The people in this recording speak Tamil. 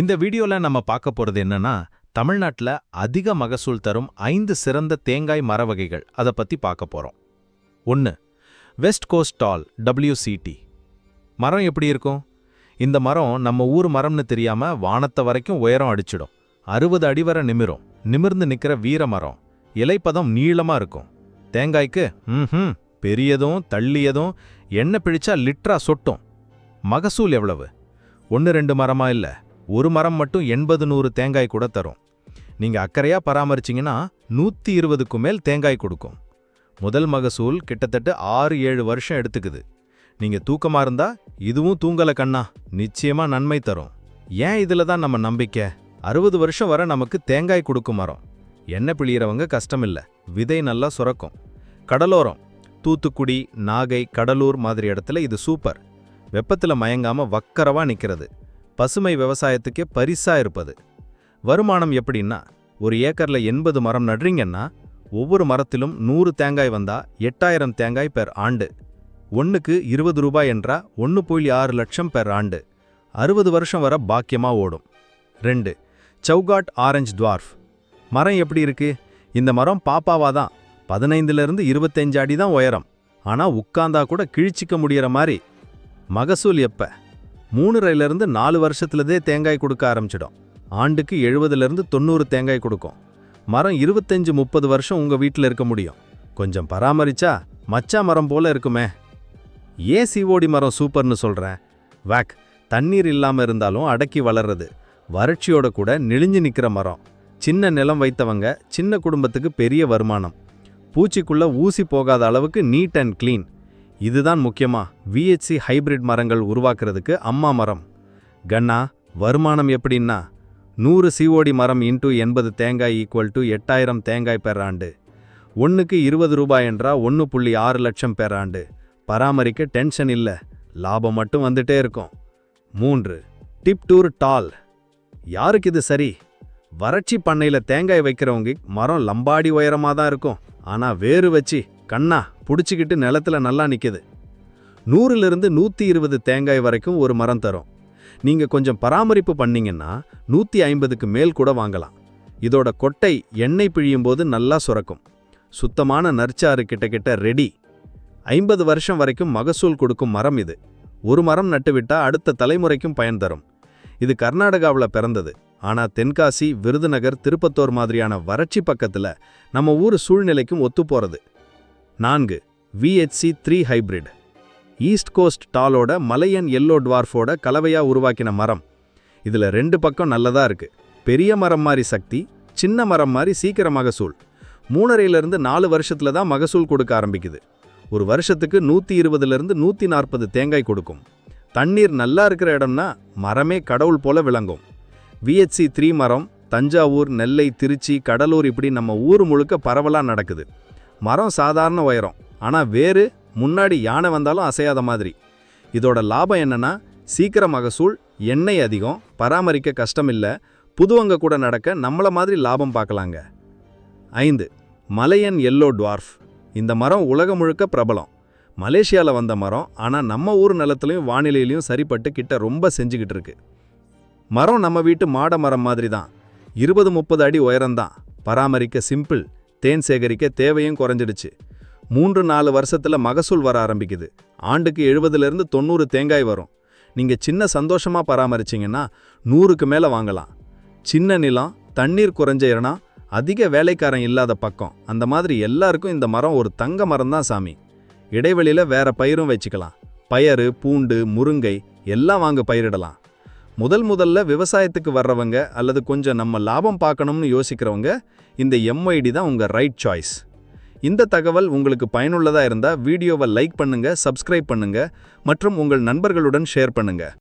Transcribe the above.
இந்த வீடியோல நம்ம பார்க்க போறது என்னன்னா தமிழ்நாட்டில் அதிக மகசூல் தரும் ஐந்து சிறந்த தேங்காய் மர வகைகள். அதை பத்தி பார்க்க போறோம். ஒன்று வெஸ்ட் கோஸ்ட் டால் டபிள்யூசிடி மரம் எப்படி இருக்கும்? இந்த மரம் நம்ம ஊர் மரம்னு தெரியாம வானத்தை வரைக்கும் உயரம் அடிச்சிடும். அறுபது அடி வரை நிமிரும். நிமிர்ந்து நிற்கிற வீர மரம். இலைப்பதம் நீளமாக இருக்கும். தேங்காய்க்கு ம் பெரியதும் தள்ளியதும் எண்ணெய் பிழிச்சா லிட்ரா சொட்டும். மகசூல் எவ்வளவு? ஒன்று ரெண்டு மரமா இல்லை? ஒரு மரம் மட்டும் எண்பது நூறு தேங்காய் கூட தரும். நீங்கள் அக்கறையாக பராமரிச்சிங்கன்னா நூற்றி இருபதுக்கு மேல் தேங்காய் கொடுக்கும். முதல் மகசூல் கிட்டத்தட்ட ஆறு ஏழு வருஷம் எடுத்துக்குது. நீங்கள் தூக்கமாக இருந்தால் இதுவும் தூங்கல கண்ணா நிச்சயமாக நன்மை தரும். ஏன் இதில் தான் நம்ம நம்பிக்கை? அறுபது வருஷம் வரை நமக்கு தேங்காய் கொடுக்கும் மரம். எண்ணெய் பிழியிறவங்க கஷ்டம் விதை நல்லா சுரக்கும். கடலோரம் தூத்துக்குடி நாகை கடலூர் மாதிரி இடத்துல இது சூப்பர். வெப்பத்தில் மயங்காமல் வக்கரவாக நிற்கிறது பசுமை விவசாயத்துக்கே பரிசா இருப்பது. வருமானம் எப்படின்னா ஒரு ஏக்கர்ல எண்பது மரம் நடுறீங்கன்னா ஒவ்வொரு மரத்திலும் நூறு தேங்காய் வந்தா எட்டாயிரம் தேங்காய் பெர் ஆண்டு. ஒன்றுக்கு இருபது ரூபாய் என்றா ஒன்று புள்ளி ஆறு லட்சம் பெர் ஆண்டு. அறுபது வருஷம் வர பாக்கியமா ஓடும். ரெண்டு சௌகாட் ஆரஞ்சு துவார்ஃப் மரம் எப்படி இருக்கு? இந்த மரம் பாப்பாவா தான். பதினைந்துலருந்து இருபத்தஞ்சு அடி தான் உயரம். ஆனால் உட்காந்தா கூட கிழிச்சிக்க முடியற மாதிரி. மகசூல் எப்போ? மூணுரையிலேருந்து நாலு வருஷத்துலதே தேங்காய் கொடுக்க ஆரம்பிச்சிடும். ஆண்டுக்கு எழுபதுலேருந்து தொண்ணூறு தேங்காய் கொடுக்கும். மரம் இருபத்தஞ்சு முப்பது வருஷம் உங்கள் வீட்டில் இருக்க முடியும். கொஞ்சம் பராமரிச்சா மச்சா மரம் போல இருக்குமே. ஏன் சிஓடி மரம் சூப்பர்னு சொல்கிறேன் வேக் தண்ணீர் இல்லாமல் இருந்தாலும் அடக்கி வளர்றது. வறட்சியோட கூட நெளிஞ்சு நிற்கிற மரம். சின்ன நிலம் வைத்தவங்க சின்ன குடும்பத்துக்கு பெரிய வருமானம். பூச்சிக்குள்ளே ஊசி போகாத அளவுக்கு நீட் அண்ட் க்ளீன் இதுதான் முக்கியமா விஹெச்சி ஹைபிரிட் மரங்கள் உருவாக்குறதுக்கு அம்மா மரம். கண்ணா வருமானம் எப்படின்னா நூறு சிஓடி மரம் இன்டூ எண்பது தேங்காய் ஈக்குவல் டு எட்டாயிரம் தேங்காய் பெர் ஆண்டு ஒன்றுக்கு இருபது ரூபாய் என்றா ஒன்று புள்ளி ஆறு லட்சம் பெர் ஆண்டு பராமரிக்க டென்ஷன் இல்லை லாபம் மட்டும் வந்துட்டே இருக்கும். மூன்று டிப் டூர் டால் யாருக்கு இது சரி? வறட்சி பண்ணையில் தேங்காய் வைக்கிறவங்க மரம் லம்பாடி உயரமாக தான் இருக்கும். ஆனால் வேறு வச்சு கண்ணா பிடிச்சிக்கிட்டு நிலத்துல நல்லா நிற்கிது நூறிலிருந்து நூற்றி இருபது தேங்காய் வரைக்கும் ஒரு மரம் தரும். நீங்கள் கொஞ்சம் பராமரிப்பு பண்ணிங்கன்னா நூற்றி ஐம்பதுக்கு மேல் கூட வாங்கலாம். இதோட கொட்டை எண்ணெய் பிழியும் போது நல்லா சுரக்கும். சுத்தமான நற்சாறு கிட்ட கிட்ட ரெடி ஐம்பது வருஷம் வரைக்கும் மகசூல் கொடுக்கும் மரம் இது. ஒரு மரம் நட்டுவிட்டா அடுத்த தலைமுறைக்கும் பயன் தரும். இது கர்நாடகாவில் பிறந்தது. ஆனால் தென்காசி விருதுநகர் திருப்பத்தூர் மாதிரியான வறட்சி பக்கத்தில் நம்ம ஊர் சூழ்நிலைக்கும் ஒத்துப்போறது நான்கு. VHC three hybrid East Coast டாலோட Malayan yellow டுவார்ஃபோட கலவையாக உருவாக்கின மரம். இதில் ரெண்டு பக்கம் நல்லதாக இருக்குது பெரிய மரம் மாதிரி சக்தி சின்ன மரம் மாதிரி சீக்கிர மகசூல். மூணரையிலிருந்து நாலு வருஷத்துல தான் மகசூல் கொடுக்க ஆரம்பிக்குது. ஒரு வருஷத்துக்கு நூற்றி இருபதுலேருந்து நூற்றி நாற்பது தேங்காய் கொடுக்கும். தண்ணீர் நல்லா இருக்கிற இடம்னா மரமே கடவுள் போல விளங்கும். விஹெச்சி த்ரீ மரம் தஞ்சாவூர் நெல்லை திருச்சி கடலூர் இப்படி நம்ம ஊர் முழுக்க பரவலாக நடக்குது. மரம் சாதாரண உயரம் ஆனால் வேறு முன்னாடி யானை வந்தாலும் அசையாத மாதிரி. இதோட லாபம் என்னன்னா சீக்கிர மகசூல் எண்ணெய் அதிகம் பராமரிக்க கஷ்டம் இல்லை புதுவங்க கூட நடக்க நம்மள மாதிரி லாபம் பார்க்கலாங்க. ஐந்து மலையன் எல்லோ டுவார்ஃப். இந்த மரம் உலகம் முழுக்க பிரபலம். மலேசியாவில் வந்த மரம் ஆனால் நம்ம ஊர் நிலத்துலையும் வானிலையிலையும் சரிப்பட்டு கிட்ட ரொம்ப செஞ்சுக்கிட்டு இருக்கு. மரம் நம்ம வீட்டு மாட மரம் மாதிரி தான் இருபது முப்பது அடி உயரம்தான். பராமரிக்க சிம்பிள் தேன் சேகரிக்க தேவையும் குறைஞ்சிடுச்சு. மூன்று நாலு வருஷத்தில் மகசூல் வர ஆரம்பிக்குது. ஆண்டுக்கு எழுபதுலேருந்து தொண்ணூறு தேங்காய் வரும். நீங்கள் சின்ன சந்தோஷமாக பராமரிச்சிங்கன்னா நூறுக்கு மேலே வாங்கலாம். சின்ன நிலம் தண்ணீர் குறைஞ்ச இடம் அதிக வேலைக்காரன் இல்லாத பக்கம். அந்த மாதிரி எல்லாருக்கும் இந்த மரம் ஒரு தங்க மரம் தான் சாமி. இடைவெளியில் வேற பயிரும் வச்சுக்கலாம். பயறு பூண்டு முருங்கை எல்லாம் வாங்க பயிரிடலாம். முதல் முதல்ல விவசாயத்துக்கு வர்றவங்க அல்லது கொஞ்சம் நம்ம லாபம் பார்க்கணும்னு யோசிக்கிறவங்க இந்த எம்ஐடி தான் உங்க ரைட் சாய்ஸ் இந்த தகவல் உங்களுக்கு பயனுள்ளதா இருந்தா வீடியோவை லைக் பண்ணுங்க சப்ஸ்கிரைப் பண்ணுங்க மற்றும் உங்கள் நண்பர்களுடன் ஷேர் பண்ணுங்க.